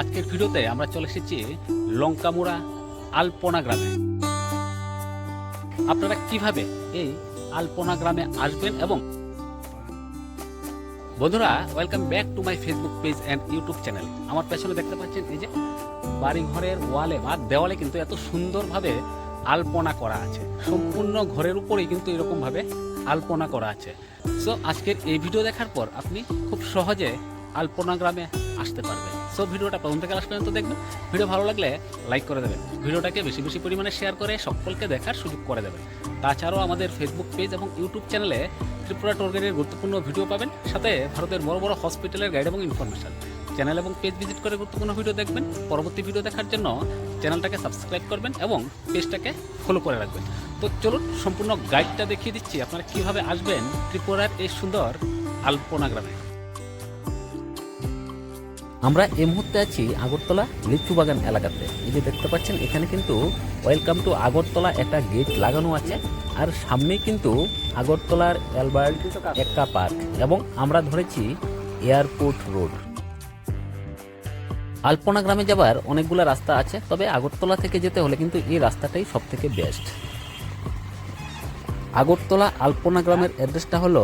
আজকের ভিডিওতে আমরা চলে এসেছি লঙ্কামুড়া আলপনা গ্রামে। আপনারা কীভাবে এই আলপনা গ্রামে আসবেন এবং বন্ধুরা welcome back to my Facebook page and YouTube channel আমার পেছনে দেখতে পাচ্ছেন এই যে বাড়িঘরের ওয়ালে বা দেওয়ালে কিন্তু এত সুন্দরভাবে আলপনা করা আছে। সম্পূর্ণ ঘরের উপরেই কিন্তু এরকমভাবে আলপনা করা আছে। সো আজকের এই ভিডিও দেখার পর আপনি খুব সহজে আলপনা গ্রামে আসতে পারবেন সো ভিডিওটা প্রথম থেকে লাস্ট পর্যন্ত দেখবেন। ভিডিও ভালো লাগলে লাইক করে দেবেন। ভিডিওটাকে বেশি বেশি পরিমাণে শেয়ার করে সকলকে দেখার সুযোগ করে দেবেন। তাছাড়াও আমাদের ফেসবুক পেজ এবং ইউটিউব চ্যানেলে ত্রিপুরা টোরগেটের গুরুত্বপূর্ণ ভিডিও পাবেন। সাথে ভারতের বড় বড় হসপিটালের গাইড এবং ইনফরমেশন চ্যানেল এবং পেজ ভিজিট করে গুরুত্বপূর্ণ ভিডিও দেখবেন। পরবর্তী ভিডিও দেখার জন্য চ্যানেলটাকে সাবস্ক্রাইব করবেন এবং পেজটাকে ফলো করে রাখবেন। তো চলুন, সম্পূর্ণ গাইডটা দেখিয়ে দিচ্ছি। আপনারা কীভাবে আসবেন ত্রিপুরার এই সুন্দর আলপনা গ্রামে। আমরা এই মুহূর্তে আছি আগরতলা লিচু বাগান এলাকাতে। এই যে দেখতে পাচ্ছেন, এখানে কিন্তু ওয়েলকাম টু আগরতলা একটা গেট লাগানো আছে। আর সামনেই কিন্তু আগরতলার অ্যালবার্ট এক্কা পার্ক এবং আমরা ধরেছি এয়ারপোর্ট রোড। আলপনা গ্রামে যাবার অনেকগুলো রাস্তা আছে, তবে আগরতলা থেকে যেতে হলে কিন্তু এই রাস্তাটাই সব থেকে বেস্ট আগরতলা আলপনা গ্রামের অ্যাড্রেসটা হলো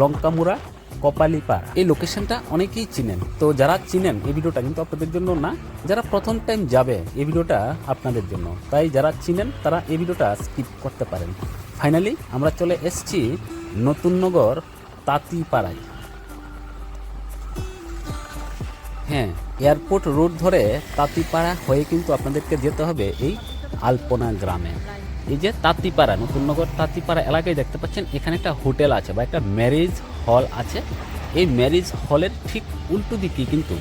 লঙ্কামুড়া কপালিপাড়া। এই লোকেশনটা অনেকেই চিনেন। তো যারা চিনেন, এই ভিডিওটা কিন্তু আপনাদের জন্য না, যারা প্রথম টাইম যাবে, এই ভিডিওটা আপনাদের জন্য। তাই যারা চিনেন, তারা এই ভিডিওটা স্কিপ করতে পারেন। ফাইনালি আমরা চলে এসেছি নতুননগর তাঁতিপাড়ায়। হ্যাঁ এয়ারপোর্ট রোড ধরে তাঁতিপাড়া হয়ে কিন্তু আপনাদেরকে যেতে হবে এই আলপনা গ্রামে। এই যে তাঁতিপাড়া নতুননগর তাঁতিপাড়া এলাকায় দেখতে পাচ্ছেন, এখানে একটা হোটেল আছে বা একটা ম্যারেজ হল আছে। এই ম্যারেজ হলের ঠিক উল্টো দিকে কিন্তু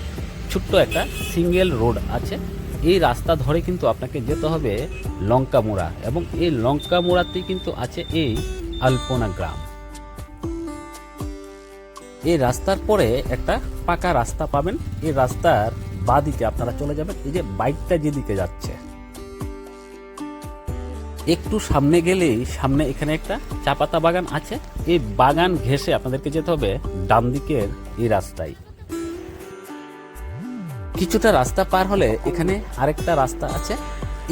ছোট্ট একটা সিঙ্গেল রোড আছে। এই রাস্তা ধরে কিন্তু আপনাকে যেতে হবে লঙ্কামোড়া এবং এই লঙ্কামোড়াতেই কিন্তু আছে এই আলপনা গ্রাম। এই রাস্তার পরে একটা পাকা রাস্তা পাবেন। এই রাস্তার বাদিকে আপনারা চলে যাবেন। এই যে বাইকটা যেদিকে যাচ্ছে। একটু সামনে গেলেই সামনে এখানে একটা চা পাতা বাগান আছে। এই বাগান ঘেঁষে আপনাদেরকে যেতে হবে ডান দিকের এই রাস্তায়। কিছুটা রাস্তা পার হলে এখানে আরেকটা রাস্তা আছে।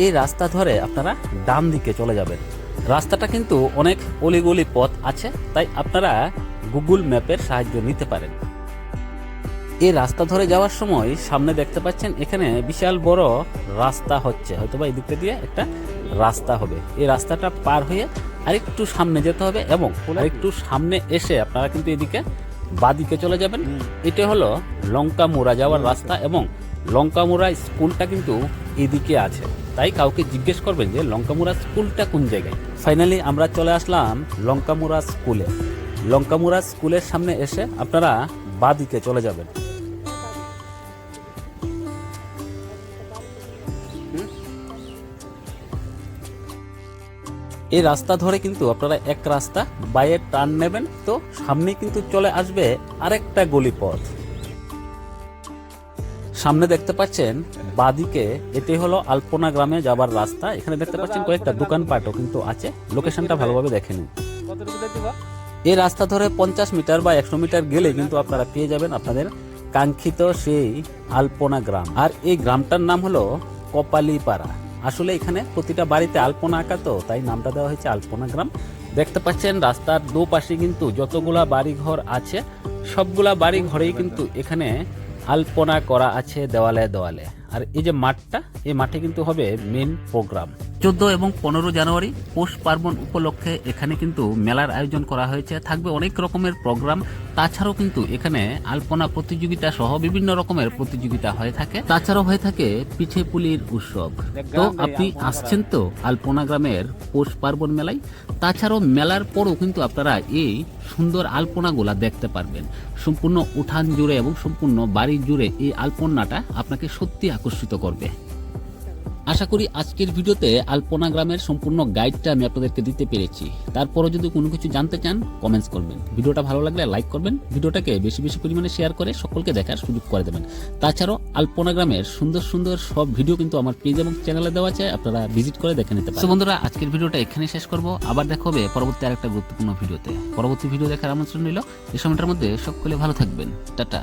এই রাস্তা ধরে আপনারা ডান দিকে চলে যাবেন। রাস্তাটা কিন্তু অনেক অলিগলি পথ আছে, তাই আপনারা গুগল ম্যাপের সাহায্য নিতে পারেন। এই রাস্তা ধরে যাওয়ার সময় সামনে দেখতে পাচ্ছেন এখানে বিশাল বড় রাস্তা হচ্ছে। হয়তোবা এই দিকটা দিয়ে একটা রাস্তা হবে। এই রাস্তাটা পার হয়ে আরেকটু সামনে যেতে হবে এবং আরেকটু সামনে এসে আপনারা কিন্তু এদিকে বাদিকে চলে যাবেন। এটা হলো লঙ্কা মোড়া যাওয়ার রাস্তা এবং লঙ্কা মোড়া স্কুলটা কিন্তু এদিকে আছে। তাই কাউকে জিজ্ঞেস করবেন যে লঙ্কামুড়া স্কুলটা কোন জায়গায়? ফাইনালি আমরা চলে আসলাম লঙ্কামুড়া স্কুলে। লঙ্কামুড়া স্কুলের সামনে এসে আপনারা বাদিকে চলে যাবেন। এই রাস্তা ধরে কিন্তু আপনারা এক রাস্তা বাইরে টার্ন নেবেন, তো সামনে কিন্তু চলে আসবে আরেকটা গলি পথ সামনে দেখতে পাচ্ছেন, বাদিকে এটি হলো আলপনা গ্রামে যাবার রাস্তা। এখানে দেখতে পাচ্ছেন কয়েকটা দোকানপাটও কিন্তু আছে। লোকেশনটা ভালোভাবে দেখে নিন। এই রাস্তা ধরে পঞ্চাশ মিটার বা একশো মিটার গেলে কিন্তু আপনারা পেয়ে যাবেন আপনাদের কাঙ্ক্ষিত সেই আলপনা গ্রাম। আর এই গ্রামটার নাম হলো কপালিপাড়া। আসলে এখানে প্রতিটা বাড়িতে আলপনা আঁকা তো, তাই নামটা দেওয়া হয়েছে আলপনা গ্রাম। দেখতে পাচ্ছেন, রাস্তার দুপাশে কিন্তু যতগুলা বাড়িঘর আছে, সবগুলা বাড়ি ঘরেই কিন্তু এখানে আলপনা করা আছে দেওয়ালে দেওয়ালে। আর এই যে মাঠটা, এই মাঠে কিন্তু হবে মেন প্রোগ্রাম চোদ্দ এবং পনেরো জানুয়ারি পৌষ পার্বণ উপলক্ষে এখানে কিন্তু মেলার আয়োজন করা হয়েছে। থাকবে অনেক রকমের প্রোগ্রাম। তাছাড়াও কিন্তু এখানে আলপনা প্রতিযোগিতা সহ বিভিন্ন রকমের প্রতিযোগিতা হয়ে থাকে। তাছাড়াও হয়ে থাকে পিঠে পুলির উৎসব। তো আপনি আসছেন তো আলপনা গ্রামের পৌষ পার্বণ মেলায়? তাছাড়াও মেলার পরও কিন্তু আপনারা এই সুন্দর আলপনাগুলা দেখতে পারবেন। সম্পূর্ণ উঠান জুড়ে এবং সম্পূর্ণ বাড়ি জুড়ে এই আলপনাটা আপনাকে সত্যি আকর্ষিত করবে। আশা করি আজকের ভিডিওতে আলপনা গ্রামের সম্পূর্ণ গাইডটা আমি আপনাদেরকে দিতে পেরেছি। তারপরও যদি কোনো কিছু জানতে চান কমেন্টস করবেন। ভিডিওটা ভালো লাগলে লাইক করবেন। ভিডিওটাকে বেশি বেশি পরিমাণে শেয়ার করে সকলকে দেখার সুযোগ করে দেবেন। তাছাড়াও আলপনা গ্রামের সুন্দর সুন্দর সব ভিডিও কিন্তু আমার পেজ এবং চ্যানেলে দেওয়া আছে, আপনারা ভিজিট করে দেখে নিতে পারেন। বন্ধুরা, আজকের ভিডিওটা এখানে শেষ করব। আবার দেখা হবে পরবর্তী আরেকটা গুরুত্বপূর্ণ ভিডিওতে। পরবর্তী ভিডিও দেখার আমন্ত্রণ রইল। এই সময়টার মধ্যে সকলে ভালো থাকবেন। টাটা।